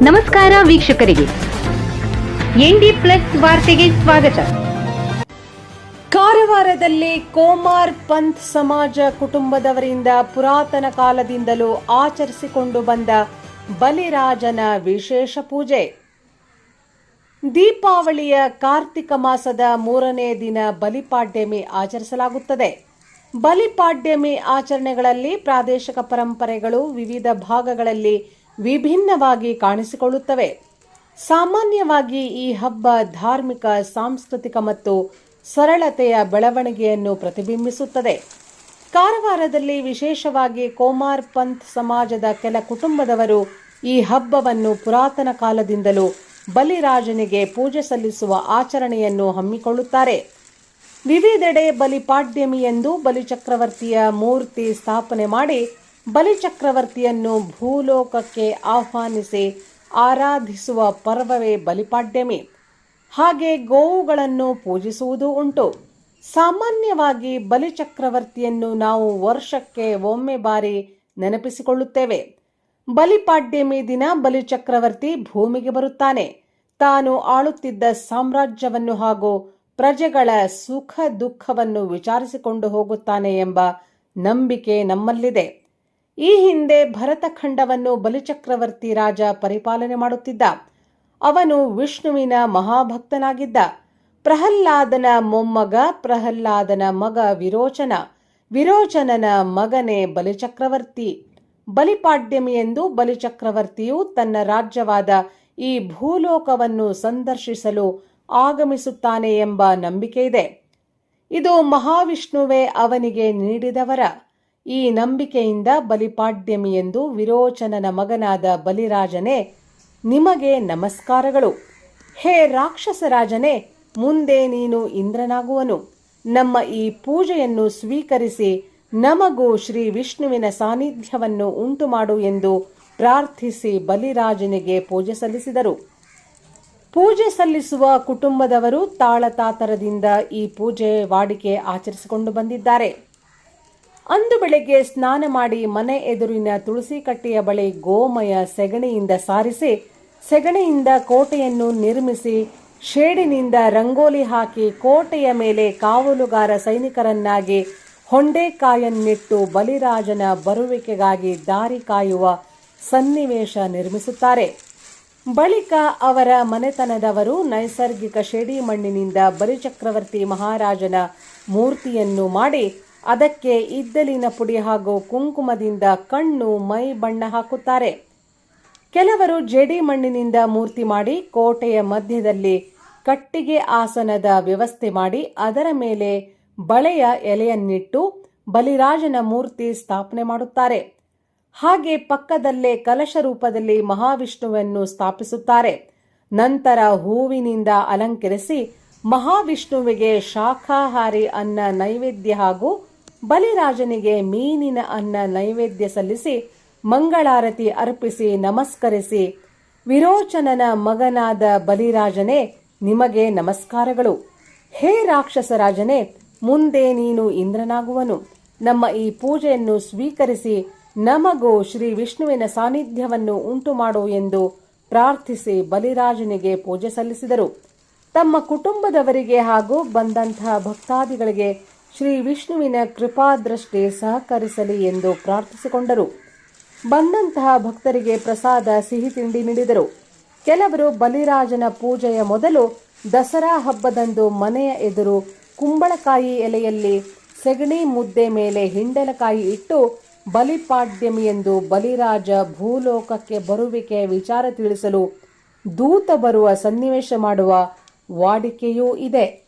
ನಮಸ್ಕಾರ ವೀಕ್ಷಕರಿಗೆ. ND plus ವಾರ್ತೆಗೆ ಸ್ವಾಗತ. ಕಾರವಾರದಲ್ಲಿ ಕೋಮಾರ್ ಪಂಥ್ ಸಮಾಜ ಕುಟುಂಬದವರಿಂದ ಪುರಾತನ ಕಾಲದಿಂದಲೂ ಆಚರಿಸಿಕೊಂಡು ಬಂದ ಬಲಿರಾಜನ ವಿಶೇಷ ಪೂಜೆ. ದೀಪಾವಳಿಯ ಕಾರ್ತಿಕ ಮಾಸದ ಮೂರನೇ ದಿನ ಬಲಿಪಾಡ್ಯಮಿ ಆಚರಿಸಲಾಗುತ್ತದೆ. ಬಲಿಪಾಡ್ಯಮಿ ಆಚರಣೆಗಳಲ್ಲಿ ಪ್ರಾದೇಶಿಕ ಪರಂಪರೆಗಳು ವಿವಿಧ ಭಾಗಗಳಲ್ಲಿ ವಿಭಿನ್ನವಾಗಿ ಕಾಣಿಸಿಕೊಳ್ಳುತ್ತವೆ. ಸಾಮಾನ್ಯವಾಗಿ ಈ ಹಬ್ಬ ಧಾರ್ಮಿಕ, ಸಾಂಸ್ಕೃತಿಕ ಮತ್ತು ಸರಳತೆಯ ಬೆಳವಣಿಗೆಯನ್ನು ಪ್ರತಿಬಿಂಬಿಸುತ್ತದೆ. ಕಾರವಾರದಲ್ಲಿ ವಿಶೇಷವಾಗಿ ಕೋಮಾರ್ ಪಂಥ್ ಸಮಾಜದ ಕೆಲ ಕುಟುಂಬದವರು ಈ ಹಬ್ಬವನ್ನು ಪುರಾತನ ಕಾಲದಿಂದಲೂ ಬಲಿರಾಜನಿಗೆ ಪೂಜೆ ಸಲ್ಲಿಸುವ ಆಚರಣೆಯನ್ನು ಹಮ್ಮಿಕೊಳ್ಳುತ್ತಾರೆ. ವಿವಿಧೆಡೆ ಬಲಿಪಾಡ್ಯಮಿ ಎಂದು ಬಲಿಚಕ್ರವರ್ತಿಯ ಮೂರ್ತಿ ಸ್ಥಾಪನೆ ಮಾಡಿ ಬಲಿಚಕ್ರವರ್ತಿಯನ್ನು ಭೂಲೋಕಕ್ಕೆ ಆಹ್ವಾನಿಸಿ ಆರಾಧಿಸುವ ಪರ್ವವೇ ಬಲಿಪಾಡ್ಯಮಿ. ಹಾಗೆ ಗೋವುಗಳನ್ನು ಪೂಜಿಸುವುದು ಉಂಟು. ಸಾಮಾನ್ಯವಾಗಿ ಬಲಿಚಕ್ರವರ್ತಿಯನ್ನು ನಾವು ವರ್ಷಕ್ಕೆ ಒಮ್ಮೆ ಬಾರಿ ನೆನಪಿಸಿಕೊಳ್ಳುತ್ತೇವೆ. ಬಲಿಪಾಡ್ಯಮಿ ದಿನ ಬಲಿಚಕ್ರವರ್ತಿ ಭೂಮಿಗೆ ಬರುತ್ತಾನೆ. ತಾನು ಆಳುತ್ತಿದ್ದ ಸಾಮ್ರಾಜ್ಯವನ್ನು ಹಾಗೂ ಪ್ರಜೆಗಳ ಸುಖ ದುಃಖವನ್ನು ವಿಚಾರಿಸಿಕೊಂಡು ಹೋಗುತ್ತಾನೆ ಎಂಬ ನಂಬಿಕೆ ನಮ್ಮಲ್ಲಿದೆ. ಈ ಹಿಂದೆ ಭರತಖಂಡವನ್ನು ಬಲಿಚಕ್ರವರ್ತಿ ರಾಜ ಪರಿಪಾಲನೆ ಮಾಡುತ್ತಿದ್ದ. ಅವನು ವಿಷ್ಣುವಿನ ಮಹಾಭಕ್ತನಾಗಿದ್ದ. ಪ್ರಹ್ಲಾದನ ಮೊಮ್ಮಗ, ಪ್ರಹ್ಲಾದನ ಮಗ ವಿರೋಚನ. ವಿರೋಚನನ ಮಗನೇ ಬಲಿಚಕ್ರವರ್ತಿ. ಬಲಿಪಾಡ್ಯಮಿ ಎಂದು ಬಲಿಚಕ್ರವರ್ತಿಯು ತನ್ನ ರಾಜ್ಯವಾದ ಈ ಭೂಲೋಕವನ್ನು ಸಂದರ್ಶಿಸಲು ಆಗಮಿಸುತ್ತಾನೆ ಎಂಬ ನಂಬಿಕೆ ಇದೆ ಇದು ಮಹಾವಿಷ್ಣುವೇ ಅವನಿಗೆ ನೀಡಿದವರ ಈ ನಂಬಿಕೆಯಿಂದ ಬಲಿಪಾಡ್ಯಮಿ ಎಂದು ವಿರೋಚನನ ಮಗನಾದ ಬಲಿರಾಜನೇ, ನಿಮಗೆ ನಮಸ್ಕಾರಗಳು. ಹೇ ರಾಕ್ಷಸರಾಜನೇ, ಮುಂದೆ ನೀನು ಇಂದ್ರನಾಗುವನು. ನಮ್ಮ ಈ ಪೂಜೆಯನ್ನು ಸ್ವೀಕರಿಸಿ ನಮಗೂ ಶ್ರೀ ವಿಷ್ಣುವಿನ ಸಾನ್ನಿಧ್ಯವನ್ನು ಉಂಟುಮಾಡು ಎಂದು ಪ್ರಾರ್ಥಿಸಿ ಬಲಿರಾಜನಿಗೆ ಪೂಜೆ ಸಲ್ಲಿಸಿದರು. ಪೂಜೆ ಸಲ್ಲಿಸುವ ಕುಟುಂಬದವರು ತಾಳತಾತರದಿಂದ ಈ ಪೂಜೆ ವಾಡಿಕೆ ಆಚರಿಸಿಕೊಂಡು ಬಂದಿದ್ದಾರೆ. ಅಂದು ಬೆಳಗ್ಗೆ ಸ್ನಾನ ಮಾಡಿ ಮನೆ ಎದುರಿನ ತುಳಸಿ ಕಟ್ಟೆಯ ಬಳಿ ಗೋಮಯ ಸೆಗಣಿಯಿಂದ ಸಾರಿಸಿ, ಸೆಗಣಿಯಿಂದ ಕೋಟೆಯನ್ನು ನಿರ್ಮಿಸಿ, ಶೇಡಿನಿಂದ ರಂಗೋಲಿ ಹಾಕಿ ಕೋಟೆಯ ಮೇಲೆ ಕಾವಲುಗಾರ ಸೈನಿಕರನ್ನಾಗಿ ಹೊಂಡೆಕಾಯನ್ನಿಟ್ಟು ಬಲಿರಾಜನ ಬರುವಿಕೆಗಾಗಿ ದಾರಿ ಕಾಯುವ ಸನ್ನಿವೇಶ ನಿರ್ಮಿಸುತ್ತಾರೆ. ಬಳಿಕ ಅವರ ಮನೆತನದವರು ನೈಸರ್ಗಿಕ ಶೇಡಿ ಮಣ್ಣಿನಿಂದ ಬಲಿಚಕ್ರವರ್ತಿ ಮಹಾರಾಜನ ಮೂರ್ತಿಯನ್ನು ಮಾಡಿ ಅದಕ್ಕೆ ಇದ್ದಲಿನ ಪುಡಿ ಹಾಗೂ ಕುಂಕುಮದಿಂದ ಕಣ್ಣು ಮೈ ಬಣ್ಣ ಹಾಕುತ್ತಾರೆ. ಕೆಲವರು ಜೇಡಿ ಮಣ್ಣಿನಿಂದ ಮೂರ್ತಿ ಮಾಡಿ ಕೋಟೆಯ ಮಧ್ಯದಲ್ಲಿ ಕಟ್ಟಿಗೆ ಆಸನದ ವ್ಯವಸ್ಥೆ ಮಾಡಿ ಅದರ ಮೇಲೆ ಬಳೆಯ ಎಲೆಯನ್ನಿಟ್ಟು ಬಲಿರಾಜನ ಮೂರ್ತಿ ಸ್ಥಾಪನೆ ಮಾಡುತ್ತಾರೆ. ಹಾಗೆ ಪಕ್ಕದಲ್ಲೇ ಕಲಶ ರೂಪದಲ್ಲಿ ಮಹಾವಿಷ್ಣುವನ್ನು ಸ್ಥಾಪಿಸುತ್ತಾರೆ. ನಂತರ ಹೂವಿನಿಂದ ಅಲಂಕರಿಸಿ ಮಹಾವಿಷ್ಣುವಿಗೆ ಶಾಖಾಹಾರಿ ಅನ್ನ ನೈವೇದ್ಯ ಹಾಗೂ ಬಲಿರಾಜನಿಗೆ ಮೀನಿನ ಅನ್ನ ನೈವೇದ್ಯ ಸಲ್ಲಿಸಿ, ಮಂಗಳಾರತಿ ಅರ್ಪಿಸಿ, ನಮಸ್ಕರಿಸಿ. ವಿರೋಚನನ ಮಗನಾದ ಬಲಿರಾಜನೇ, ನಿಮಗೆ ನಮಸ್ಕಾರಗಳು. ಹೇ ರಾಕ್ಷಸರಾಜನೇ, ಮುಂದೆ ನೀನು ಇಂದ್ರನಾಗುವನು. ನಮ್ಮ ಈ ಪೂಜೆಯನ್ನು ಸ್ವೀಕರಿಸಿ ನಮಗೂ ಶ್ರೀ ವಿಷ್ಣುವಿನ ಸಾನ್ನಿಧ್ಯವನ್ನು ಉಂಟು ಮಾಡು ಎಂದು ಪ್ರಾರ್ಥಿಸಿ ಬಲಿರಾಜನಿಗೆ ಪೂಜೆ ಸಲ್ಲಿಸಿದರು. ತಮ್ಮ ಕುಟುಂಬದವರಿಗೆ ಹಾಗೂ ಬಂದಂತಹ ಭಕ್ತಾದಿಗಳಿಗೆ ಶ್ರೀ ವಿಷ್ಣುವಿನ ಕೃಪಾದೃಷ್ಟಿ ಸಹಕರಿಸಲಿ ಎಂದು ಪ್ರಾರ್ಥಿಸಿಕೊಂಡರು. ಬಂದಂತಹ ಭಕ್ತರಿಗೆ ಪ್ರಸಾದ, ಸಿಹಿ ತಿಂಡಿ ನೀಡಿದರು. ಕೆಲವರು ಬಲಿರಾಜನ ಪೂಜೆಯ ಮೊದಲು ದಸರಾ ಹಬ್ಬದಂದು ಮನೆಯ ಎದುರು ಕುಂಬಳಕಾಯಿ ಎಲೆಯಲ್ಲಿ ಸೆಗಣಿ ಮುದ್ದೆ ಮೇಲೆ ಹಿಂಡಲಕಾಯಿ ಇಟ್ಟು ಬಲಿಪಾಡ್ಯಮಿ ಎಂದು ಬಲಿರಾಜ ಭೂಲೋಕಕ್ಕೆ ಬರುವಿಕೆಯ ವಿಚಾರ ತಿಳಿಸಲು ದೂತ ಬರುವ ಸನ್ನಿವೇಶ ಮಾಡುವ ವಾಡಿಕೆಯೂ ಇದೆ.